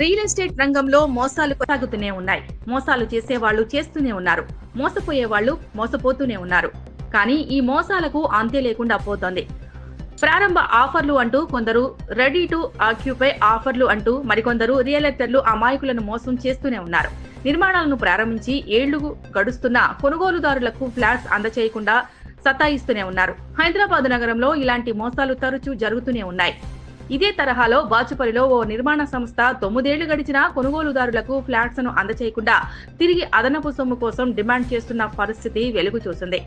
Real estate రంగంలో మోసాలు కొనసాగుతూనే ఉన్నాయి. మోసాలు చేసేవాళ్ళు చేస్తూనే ఉన్నారు. మోసపోయే వాళ్ళు మోసపోతూనే ఉన్నారు. కానీ ఈ మోసాలకు అంతే లేకుండా పోతోంది. ప్రారంభ ఆఫర్లు అంటూ కొందరు రెడీ టు ఆక్యుపై ఆఫర్లు అంటూ మరికొందరు రియలెటర్లు అమాయకులను మోసం చేస్తూనే ఉన్నారు. నిర్మాణాలను ప్రారంభించి ఏళ్ళు గడుస్తున్న కొనుగోలుదారులకు ఫ్లాట్స్ అందచేయకుండా సతాయిస్తూనే ఉన్నారు. హైదరాబాద్ నగరంలో ఇలాంటి మోసాలు తరచూ జరుగుతూనే ఉన్నాయి. ఇదే తరహాలో బాచుపల్లిలో ఓ నిర్మాణ సంస్థ తొమ్మిదేళ్ళు గడిచినా కొనుగోలుదారులకు ఫ్లాట్స్ను అందచేయకుండా తిరిగి అదనపు సొమ్ము కోసం డిమాండ్ చేస్తున్న పరిస్థితి వెలుగు చూసింది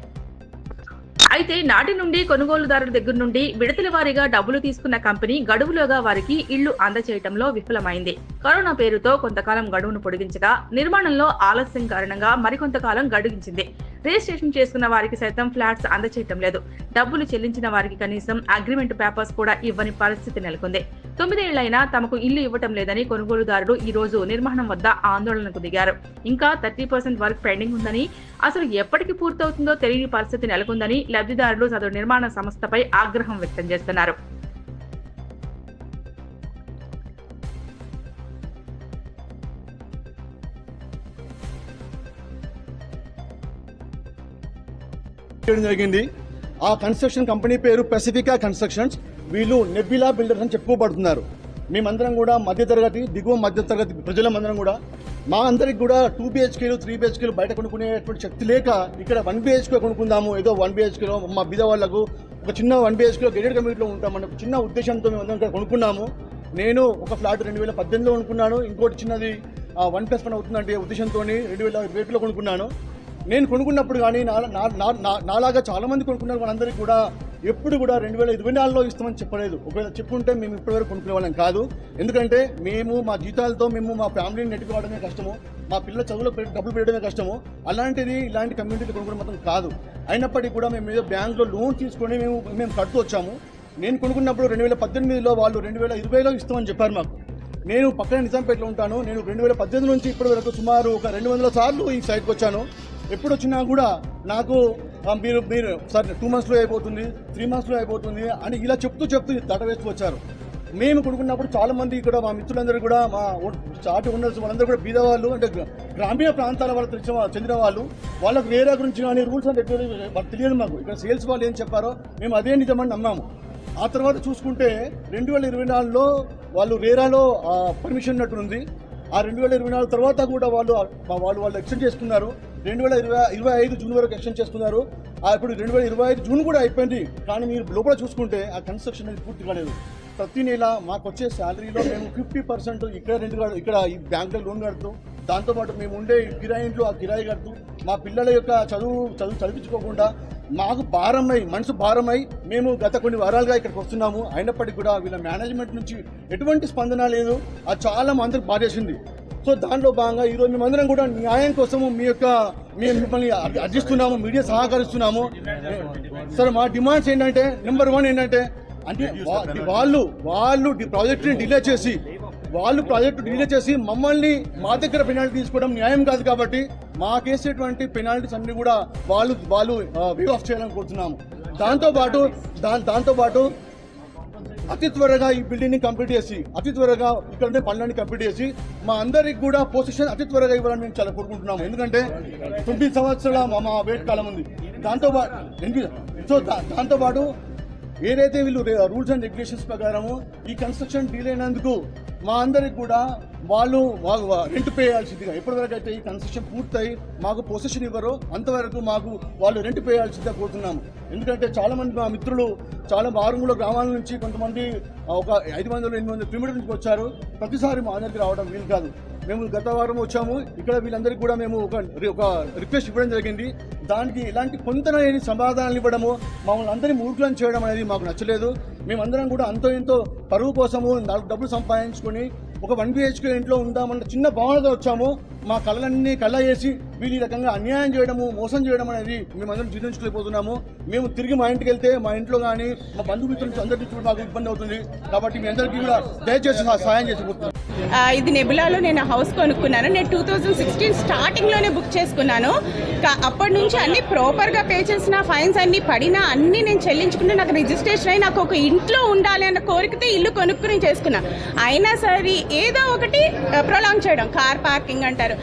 అయితే నాటి నుండి కొనుగోలుదారుల దగ్గర నుండి విడతల వారీగా డబ్బులు తీసుకున్న కంపెనీ గడువులోగా వారికి ఇళ్ళు అందచేయటంలో విఫలమైంది. కరోనా పేరుతో కొంతకాలం గడువును పొడిగించగా నిర్మాణంలో ఆలస్యం కారణంగా మరికొంతకాలం గడిగించింది. రిజిస్ట్రేషన్ చేసుకున్న వారికి సైతం ఫ్లాట్స్ అందచేయటం లేదు. డబ్బులు చెల్లించిన వారికి కనీసం అగ్రిమెంట్ పేపర్స్ కూడా ఇవ్వని పరిస్థితి నెలకొంది. తొమ్మిదేళ్ళైనా తమకు ఇల్లు ఇవ్వటం లేదని కొనుగోలుదారులు ఈ రోజు నిర్మాణం వద్ద ఆందోళనకు దిగారు. ఇంకా థర్టీ పర్సెంట్ వర్క్ పెండింగ్ ఉందని అసలు ఎప్పటికి పూర్తవుతుందో తెలియని పరిస్థితి నెలకొందని లబ్ధిదారులు సదరు నిర్మాణ సంస్థపై ఆగ్రహం వ్యక్తం చేస్తున్నారు. జరిగింది? ఆ కన్స్ట్రక్షన్ కంపెనీ పేరు పెసిఫికా కన్స్ట్రక్షన్స్ వీళ్ళు నెబ్బిలా బిల్డర్స్ అని చెప్పుకోబడుతున్నారు. మేమందరం కూడా మధ్యతరగతి దిగువ మధ్యతరగతి ప్రజలమందరం కూడా మా అందరికి కూడా టూ బిహెచ్కేలు త్రీ బిహెచ్కేలు బయట కొనుక్కునేటువంటి శక్తి లేక ఇక్కడ వన్ బిహెచ్కే కొనుక్కుందాము ఏదో వన్ బిహెచ్కేలో మా బీద వాళ్ళకు ఒక చిన్న వన్ బిహెచ్కే గెడెడ్ కమిటీలో ఉంటామని ఒక చిన్న ఉద్దేశంతో మేము అందరం ఇక్కడ కొనుక్కున్నాము. నేను ఒక ఫ్లాట్ రెండు వేల పద్దెనిమిదిలో కొనుక్కున్నాను ఇంకోటి చిన్నది వన్ ప్లస్ వన్ అవుతుందంటే ఉద్దేశంతో రెండు వేల ఇరవై ఒకటిలో కొనుక్కున్నాను. నేను కొనుక్కున్నప్పుడు కానీ నా నా- నా- నా- నాలాగా చాలా మంది కొనుక్కున్నారు వాళ్ళందరికీ కూడా ఎప్పుడు కూడా రెండు వేల ఇరవై నాలుగులో ఇస్తామని చెప్పలేదు. ఒకవేళ చెప్పుంటే మేము ఇప్పటివరకు కొనుక్కునే వాళ్ళం కాదు. ఎందుకంటే మేము మా జీతాలతో మేము మా ఫ్యామిలీని నెట్టుకోవడమే కష్టము. మా పిల్లల చదువులో డబ్బులు పెట్టడమే కష్టము. అలాంటిది ఇలాంటి కమ్యూనిటీ కొనుక్కోవడం మాత్రం కాదు. అయినప్పటికీ కూడా మేము ఏదో బ్యాంక్లో లోన్ తీసుకొని మేము మేము కడుతూ వచ్చాము. నేను కొనుక్కున్నప్పుడు రెండు వేల పద్దెనిమిదిలో వాళ్ళు రెండు వేల ఇరవైలో ఇస్తామని చెప్పారు మాకు. నేను పక్కన నిజాంపేటలో ఉంటాను. నేను రెండు వేల పద్దెనిమిది నుంచి ఇప్పటి వరకు సుమారు ఒక రెండు వందల సార్లు ఈ సైట్కి వచ్చాను. ఎప్పుడు వచ్చినా కూడా నాకు మీరు మీరు సార్ టూ మంత్స్లో అయిపోతుంది త్రీ మంత్స్లో అయిపోతుంది అని ఇలా చెప్తూ చెప్తూ దటవేస్తూ వచ్చారు. మేము కొనుక్కున్నప్పుడు చాలామంది ఇక్కడ మా మిత్రులందరూ కూడా మా చాటి ఉన్న వాళ్ళందరూ కూడా బీదవాళ్ళు అంటే గ్రామీణ ప్రాంతాల వాళ్ళు తెలిసిన చెందిన వాళ్ళు. వాళ్ళకు వేరే గురించి కానీ రూల్స్ అండ్ రెగ్యులేషన్ తెలియదు మాకు. ఇక్కడ సేల్స్ వాళ్ళు ఏం చెప్పారో మేము అదే నిజమని నమ్మాము. ఆ తర్వాత చూసుకుంటే రెండు వేల ఇరవై నాలుగులో వాళ్ళు రేరాలో పర్మిషన్ ఉన్నట్టుంది. ఆ రెండు వేల ఇరవై నాలుగు తర్వాత కూడా వాళ్ళు వాళ్ళు వాళ్ళు ఎక్స్టెండ్ చేసుకున్నారు. రెండు వేల ఇరవై ఇరవై ఐదు జూన్ వరకు ఎక్స్టెండ్ చేసుకున్నారు. ఆ ఇప్పుడు రెండు వేల ఇరవై ఐదు జూన్ కూడా అయిపోయింది. కానీ మీరు లోపల చూసుకుంటే ఆ కన్స్ట్రక్షన్ అనేది పూర్తి కాలేదు. ప్రతి నెల మాకు వచ్చే శాలరీలో మేము ఫిఫ్టీ పర్సెంట్ ఇక్కడ రెండు ఇక్కడ ఈ బ్యాంకులో లోన్ కడుతూ. దాంతోపాటు మేము ఉండే ఈ కిరాయి ఇంట్లో ఆ కిరాయి కడుతూ మా పిల్లల యొక్క చదువు చదువు చదివించుకోకుండా మాకు భారమై మనసు భారమై మేము గత కొన్ని వారాలుగా ఇక్కడికి వస్తున్నాము. అయినప్పటికీ కూడా వీళ్ళ మేనేజ్మెంట్ నుంచి ఎటువంటి స్పందన లేదు. అది చాలా మందికి బాధేసింది. సో దాంట్లో భాగంగా ఈరోజు మేమందరం కూడా న్యాయం కోసము మీ యొక్క మేము మిమ్మల్ని అర్జిస్తున్నాము మీడియా సహకరిస్తున్నాము. సార్ మా డిమాండ్స్ ఏంటంటే నెంబర్ వన్ ఏంటంటే అంటే వాళ్ళు వాళ్ళు ప్రాజెక్టుని డిలే చేసి వాళ్ళు ప్రాజెక్టు డిలే చేసి మమ్మల్ని మా దగ్గర పెనాల్టీ తీసుకోవడం న్యాయం కాదు కాబట్టి మాకేసేటువంటి పెనాల్టీస్ అన్ని కూడా వాళ్ళు వాళ్ళు వే ఆఫ్ చేయాలని కోరుతున్నాము. దాంతోపాటు దా దాంతోపాటు అతి త్వరగా ఈ బిల్డింగ్ని కంప్లీట్ చేసి అతి త్వరగా ఇక్కడ ఉండే పనులన్నీ కంప్లీట్ చేసి మా అందరికి కూడా పొజిషన్ అతి త్వరగా ఇవ్వాలని మేము చాలా కోరుకుంటున్నాము. ఎందుకంటే తొమ్మిది సంవత్సరాల మా- మా వెయిట్ కాలం ఉంది. దాంతో సో దాంతోపాటు ఏదైతే వీళ్ళు రూల్స్ అండ్ రెగ్యులేషన్స్ ప్రకారము ఈ కన్స్ట్రక్షన్ డీల్ అయినందుకు మా అందరికి కూడా వాళ్ళు రెంట్ పే చేయాల్సిందిగా. ఎప్పటివరకు అయితే ఈ కన్స్ట్రక్షన్ పూర్తయి మాకు పొజిషన్ ఇవ్వరో. అంతవరకు మాకు వాళ్ళు రెంట్ పే చేయాల్సిందిగా కోరుతున్నాము. ఎందుకంటే చాలామంది మా మిత్రులు చాలా మారుమూల గ్రామాల నుంచి కొంతమంది ఒక ఐదు వందలు ఎనిమిది వందల కిలోమీటర్ల నుంచి వచ్చారు. ప్రతిసారి మా దగ్గరికి రావడం వీలు కాదు. మేము గత వారం వచ్చాము. ఇక్కడ వీళ్ళందరికీ కూడా మేము ఒక ఒక రిక్వెస్ట్ ఇవ్వడం జరిగింది. దానికి ఇలాంటి కొంత లేని సమాధానాలు ఇవ్వడము మమ్మల్ని అందరినీ మూర్ఖులను చేయడం అనేది మాకు నచ్చలేదు. మేమందరం కూడా అంతో ఇంతో పరువు కోసము నాలుగు డబ్బులు సంపాదించుకొని ఒక వన్ బిహెచ్కే ఇంట్లో ఉందామన్న చిన్న భావనతో వచ్చాము. మా కళ్ళన్నీ కళ్ళ వేసి వీళ్ళు ఈ రకంగా అన్యాయం చేయడము మోసం చేయడం అనేది మేమందరం జీర్ణించుకోలేకపోతున్నాము. మేము తిరిగి మా ఇంటికి వెళ్తే మా ఇంట్లో కానీ మా బంధుమిత్రులు అందరికీ చూడ మాకు ఇబ్బంది అవుతుంది. కాబట్టి మీ అందరికీ కూడా దయచేసి సహాయం చేసిపోతున్నాం ఇది నెబులాలో నేను హౌస్ కొనుక్కున్నాను. నేను టూ థౌజండ్ సిక్స్టీన్ స్టార్టింగ్లోనే బుక్ చేసుకున్నాను. అప్పటి నుంచి అన్ని ప్రాపర్గా పే చేసిన ఫైన్స్ అన్ని పడినా అన్ని నేను చెల్లించుకుంటే నాకు రిజిస్ట్రేషన్ అయి నాకు ఒక ఇంట్లో ఉండాలి అన్న కోరికతో ఇల్లు కొనుక్కుని చేసుకున్నా. అయినా సరే ఏదో ఒకటి ప్రొలాంగ్ చేయడం. కార్ పార్కింగ్ అంటారు.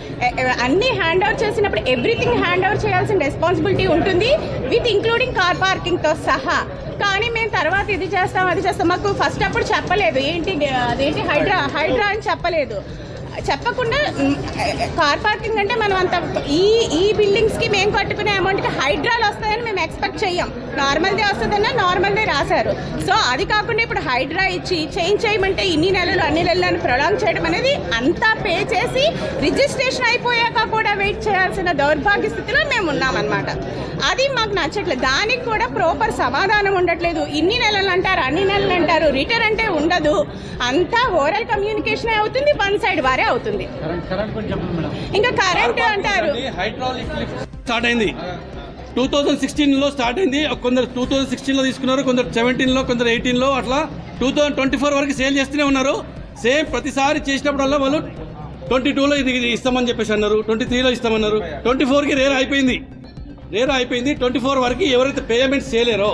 అన్ని హ్యాండ్ ఓవర్ చేసినప్పుడు ఎవ్రీథింగ్ హ్యాండ్ ఓవర్ చేయాల్సిన రెస్పాన్సిబిలిటీ ఉంటుంది. విత్ ఇంక్లూడింగ్ కార్ పార్కింగ్తో సహా. కానీ మేము తర్వాత ఇది చేస్తాం అది చేస్తాం. మాకు ఫస్ట్ అప్పుడు చెప్పలేదు. ఏంటి అదేంటి హైడ్రా హైడ్రా అని చెప్పలేదు. చెప్పకుండా కార్ పార్కింగ్ అంటే మనం అంత ఈ ఈ బిల్డింగ్స్కి మేము కట్టుకునే అమౌంట్కి హైడ్రాలు వస్తాయని ఎక్స్పెక్ట్ చెయ్యం. నార్మల్దే వస్తుందన్న నార్మల్దే రాశారు. సో అది కాకుండా ఇప్పుడు హైడ్రా ఇచ్చి చేంజ్ చేయమంటే ఇన్ని నెలలు అన్ని నెలలు అని ప్రొలాంగ్ చేయడం అనేది అంతా పే చేసి రిజిస్ట్రేషన్ అయిపోయాక కూడా వెయిట్ చేయాల్సిన దౌర్భాగ్య స్థితిలో మేము ఉన్నామన్నమాట. అది మాకు నచ్చట్లేదు. దానికి కూడా ప్రాపర్ సమాధానం ఉండట్లేదు. ఇన్ని నెలలు అంటారు అన్ని నెలలు అంటారు రిటర్న్ అంటే ఉండదు. అంతా ఓరల్ కమ్యూనికేషన్ అవుతుంది వన్ సైడ్ వారే అవుతుంది. ఇంకా కరెంట్ అంటారు. స్టార్ట్ అయింది. టూ థౌజండ్ సిక్స్టీన్లో స్టార్ట్ అయింది. కొందరు టూ థౌజండ్ సిక్స్టీన్లో తీసుకున్నారు కొందరు సెవెంటీన్లో కొందరు ఎయిటీన్లో అట్లా టూ థౌజండ్ ట్వంటీ ఫోర్ వరకు సేల్ చేస్తూనే ఉన్నారు. సేమ్ ప్రతిసారి చేసినప్పుడల్లా వాళ్ళు ట్వంటీ టూలో ఇది ఇస్తామని చెప్పేసి అన్నారు ట్వంటీ త్రీలో ఇస్తామన్నారు. ట్వంటీ ఫోర్కి రేర్ అయిపోయింది. రేర్ అయిపోయింది. ట్వంటీ ఫోర్ వరకు ఎవరైతే పేమెంట్స్ చేయలేరో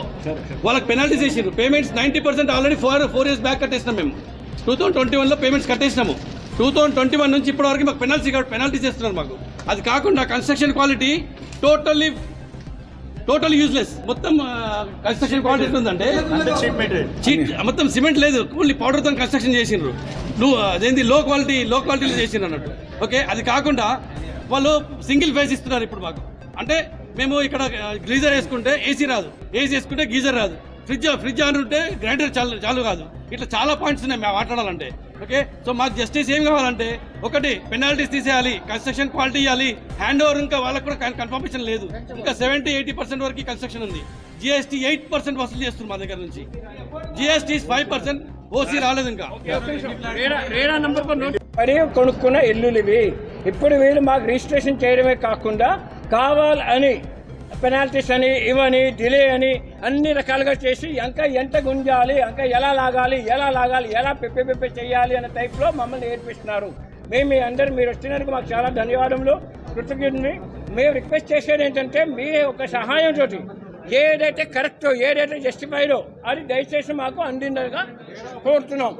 వాళ్ళకి పెనాల్టీస్ వేసారు payments ninety percent already four four years back కట్టేసినాం మేము. టూ థౌసండ్ ట్వంటీ వన్లో పేమెంట్స్ కట్టేసినాము. టూ థౌసండ్ ట్వంటీ వన్ నుంచి ఇప్పటి వరకు మాకు పెనాల్టీ పెనాల్టీస్ చేస్తున్నారు మాకు. అది కాకుండా construction quality totally total useless మొత్తం కన్స్ట్రక్షన్ క్వాలిటీ చీట్ మొత్తం సిమెంట్ లేదు. ఓన్లీ పౌడర్తో కన్స్ట్రక్షన్ చేసిండ్రు. నువ్వు అదేంటి లో క్వాలిటీ లో క్వాలిటీలో చేసిండ్రు అన్నట్టు. ఓకే అది కాకుండా వాళ్ళు సింగిల్ ఫేస్ ఇస్తున్నారు ఇప్పుడు మాకు. అంటే మేము ఇక్కడ గ్రీజర్ వేసుకుంటే ఏసీ రాదు. ఏసీ వేసుకుంటే గీజర్ రాదు. ఫ్రిడ్జ్ ఫ్రిడ్జ్ ఆన్ ఉంటే గ్రైండర్ చాలు చాలు కాదు. ఇట్లా చాలా పాయింట్స్ ఉన్నాయి మేము మాట్లాడాలంటే. ఓకే సో మాకు జస్టిస్ ఏం కావాలంటే ఒకటి పెనాల్టీస్ తీసేయాలి కన్స్ట్రక్షన్ క్వాలిటీ ఇవ్వాలి హ్యాండ్ ఓవర్ ఇంకా వాళ్ళకి కూడా కన్ఫర్మేషన్ లేదు. ఇంకా సెవెంటీ ఎయిటీ పర్సెంట్ వరకు కన్స్ట్రక్షన్ ఉంది. జిఎస్టీ ఎయిట్ పర్సెంట్ వసూలు చేస్తున్నారు మా దగ్గర నుంచి. జిఎస్టీ ఫైవ్ పర్సెంట్ ఓసీ రాలేదు ఇంకా. మరి కొనుక్కున్న ఇల్లులు ఇవి ఇప్పుడు వీళ్ళు మాకు రిజిస్ట్రేషన్ చేయడమే కాకుండా కావాలని పెనాల్టీస్ అని ఇవని డిలే అని అన్ని రకాలుగా చేసి ఇంకా ఎంత గుంజాలి ఇంకా ఎలా లాగాలి ఎలా లాగాలి ఎలా పెప్పే పెప్పే చేయాలి అనే టైప్లో మమ్మల్ని నేర్పిస్తున్నారు. మేము మీ అందరు మీరు వచ్చినందుకు మాకు చాలా ధన్యవాదములు. కృతజ్ఞతని. మేము రిక్వెస్ట్ చేసేది ఏంటంటే మీ ఒక సహాయంతో ఏదైతే కరెక్టో ఏదైతే జస్టిఫైడో అది దయచేసి మాకు అందిందగా కోరుతున్నాం.